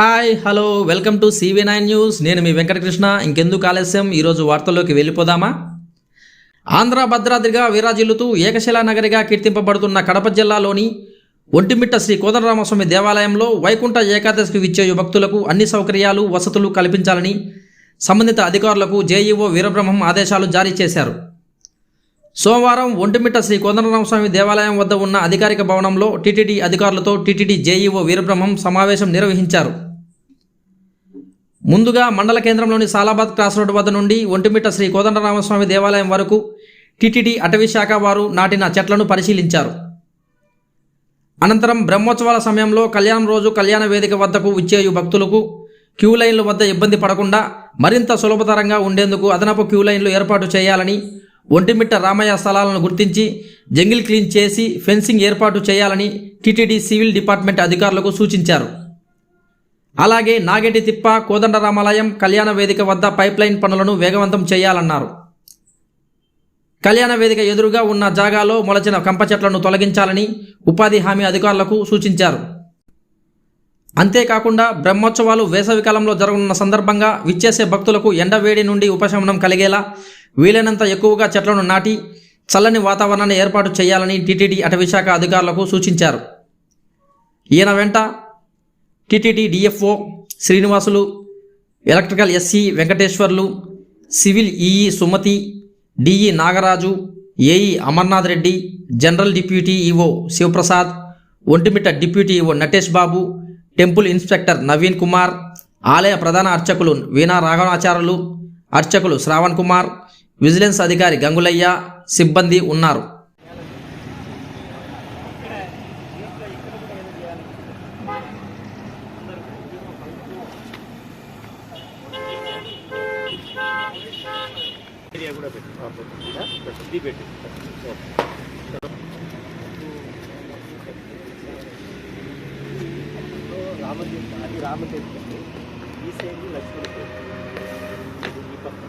Hi hello welcome to CV nine news నేను మీ వెంకటకృష్ణ. ఇంకెందుకు ఆలస్యం? ఈరోజు వార్తల్లోకి వెళ్ళిపోదామా? ఆంధ్ర భద్రాద్రిగా విరాజిల్లుతూ ఏకశిలా నగరిగా కీర్తింపబడుతున్న కడప జిల్లాలోని ఒంటిమిట్ట శ్రీ కోదండరామస్వామి దేవాలయంలో వైకుంఠ ఏకాదశికి విచ్చే భక్తులకు అన్ని సౌకర్యాలు వసతులు కల్పించాలని సంబంధిత అధికారులకు జేఈఓ వీరబ్రహ్మం ఆదేశాలు జారీ చేశారు. సోమవారం ఒంటిమిట్ట శ్రీ కోదండరామస్వామి దేవాలయం వద్ద ఉన్న అధికారిక భవనంలో టీటీడీ అధికారులతో టీటీడీ జేఈఓ వీరబ్రహ్మం సమావేశం నిర్వహించారు. ముందుగా మండల కేంద్రంలోని సాలాబాద్ క్రాస్ రోడ్డు వద్ద నుండి ఒంటిమిట్ట శ్రీ కోదండరామస్వామి దేవాలయం వరకు టీటీడీ అటవీ శాఖ వారు నాటిన చెట్లను పరిశీలించారు. అనంతరం బ్రహ్మోత్సవాల సమయంలో కళ్యాణం రోజు కళ్యాణ వేదిక వద్దకు విచ్చేయు భక్తులకు క్యూ లైన్ల వద్ద ఇబ్బంది పడకుండా మరింత సులభతరంగా ఉండేందుకు అదనపు క్యూ లైన్లు ఏర్పాటు చేయాలని ఒంటిమిట్ట రామయ్య స్థలాలను గుర్తించి జంగిల్ క్లీన్ చేసి ఫెన్సింగ్ ఏర్పాటు చేయాలని టీటీడీ సివిల్ డిపార్ట్మెంట్ అధికారులకు సూచించారు. అలాగే నాగేటి తిప్ప కోదండరామాలయం కళ్యాణ వేదిక వద్ద పైప్లైన్ పనులను వేగవంతం చేయాలన్నారు. కళ్యాణ వేదిక ఎదురుగా ఉన్న జాగాలో మొలచిన కంప చెట్లను తొలగించాలని ఉపాధి హామీ అధికారులకు సూచించారు. అంతేకాకుండా బ్రహ్మోత్సవాలు వేసవికాలంలో జరగనున్న సందర్భంగా విచ్చేసే భక్తులకు ఎండవేడి నుండి ఉపశమనం కలిగేలా వీలైనంత ఎక్కువగా చెట్లను నాటి చల్లని వాతావరణాన్ని ఏర్పాటు చేయాలని టీటీడీ అటవీశాఖ అధికారులకు సూచించారు. ఈయన వెంట TTD DFO Srinivasulu electrical SE Venkateswarlu civil EE Sumathi DE Nagaraju AE Amarnath Reddy general deputy EO Sivaprasad Vontimitta deputy EO Natesh Babu temple inspector Naveen Kumar ఆలయ ప్రధాన అర్చకులు వీణా రాఘవాచార్యులు అర్చకులు శ్రావణ్ కుమార్ విజిలెన్స్ అధికారి గంగులయ్య సిబ్బంది ఉన్నారు. ఏరియా కూడా పెట్టు. ఇలా పెట్టు. ఇది పెట్టు. రామతీర్థ అది రామతీర్థం ఈ సైడ్ లక్ష్మణ ఈ పక్క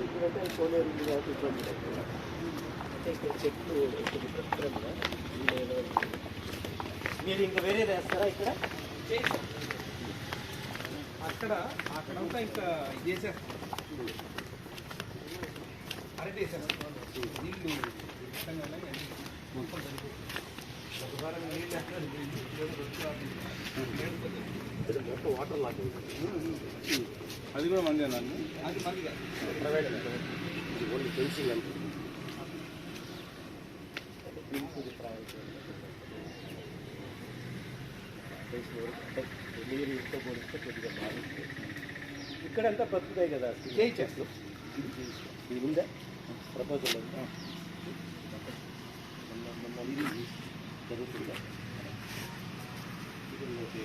ఇప్పుడైతే కోనేరు ఉంది కాబట్టి ఇబ్బంది లేదు. అంటే ఇక్కడ చెట్లు ఇక్కడ మీరు ఇంకా వేరే వేస్తారా ఇక్కడ అక్కడ అక్కడంతా ఇంకా ఇది చేసేస్తాం అరటి వేసేస్తాం నీళ్ళు మొత్తం సరిపోతుంది. ఒక వారం నీళ్ళు ఎక్కడ మొత్తం వాటర్ లాగా అది కూడా మంది అది మంది. ప్రైవేట్ అంటే నీరు ఇంట్లో పోలిస్తే కొద్దిగా ఇక్కడంతా బతుకుతాయి కదా చేయించేస్తాం. ఇది ఉందా. ప్రపోజల్ ఉందా ఇది జరుగుతుందా? ఇది ఇంకోటి.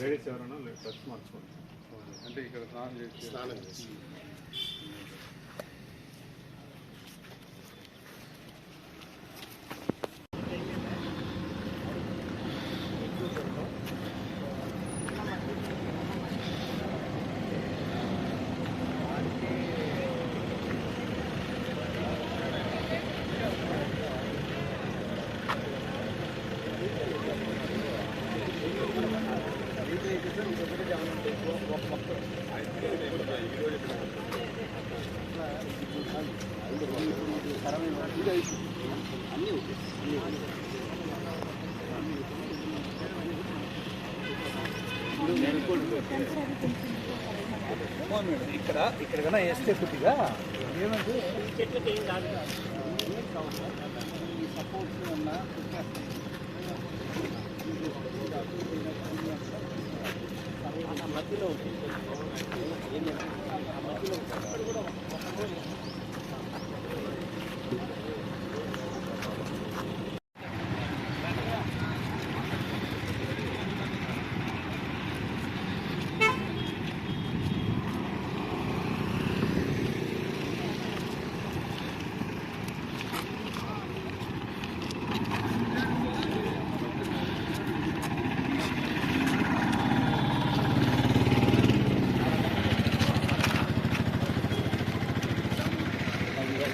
లేడీస్ ఎవరైనా డ్రెస్ మార్చుకోండి. అంటే ఇక్కడ స్నానం చేసి స్నానం చేసి. ఇక్కడ ఇక్కడ కన్నా వేస్తే కొద్దిగా ఏమంటే మధ్యలో ఉంటుంది ఏంటంటే ఆ మధ్యలో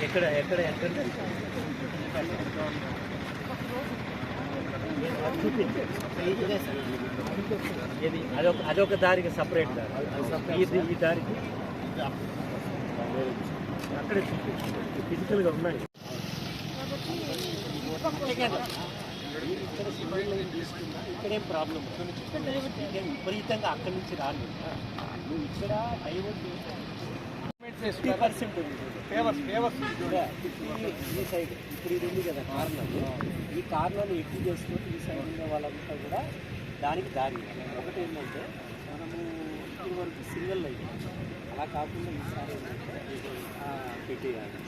ఎక్కడ ఎక్కడ ఎక్కడ? ఇది అదొక అదొక దారికి సపరేట్ దారి. ఇది ఈ దారికి. అక్కడే ఫిజికల్గా ఉన్నాయి ఇక్కడే ప్రాబ్లం విపరీతంగా అక్కడి నుంచి రాలేదు. నువ్వు ఇక్కడ divert fifty percent favours favours ఈ సైడ్ ఇప్పుడు ఇది ఉంది కదా కార్నర్ ఈ కార్నర్ ఎక్కువ చేసుకుంటే ఈ సైడ్ ఉన్న వాళ్ళంతా కూడా దానికి దారి. ఒకటి ఏంటంటే మనము ఇప్పుడు వరకు సింగిల్ లైన్ అలా కాకుండా ఈసారి పెట్టేయాలి.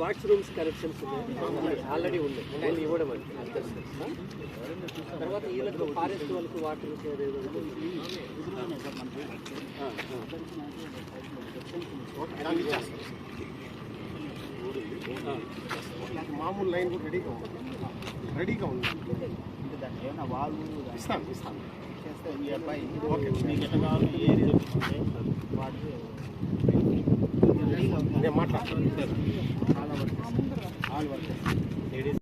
వాష్ రూమ్స్ కరెక్షన్స్ ఆల్రెడీ ఉన్నాయి. నేను ఇవ్వడం అండి తర్వాత వీళ్ళకి ఫారెస్ట్ వాళ్ళకి వాటర్ మామూలు లైన్ కూడా రెడీగా ఉంది. రెడీగా ఉంది. ఏమైనా వాళ్ళు ఇస్తాను ఇస్తాను అబ్బాయి ఓకే. మీకు ఎట్లా కావాలి ఏది వాటి నేను మాట్లాడతాను చాలా వరకు ఆల్ వరకు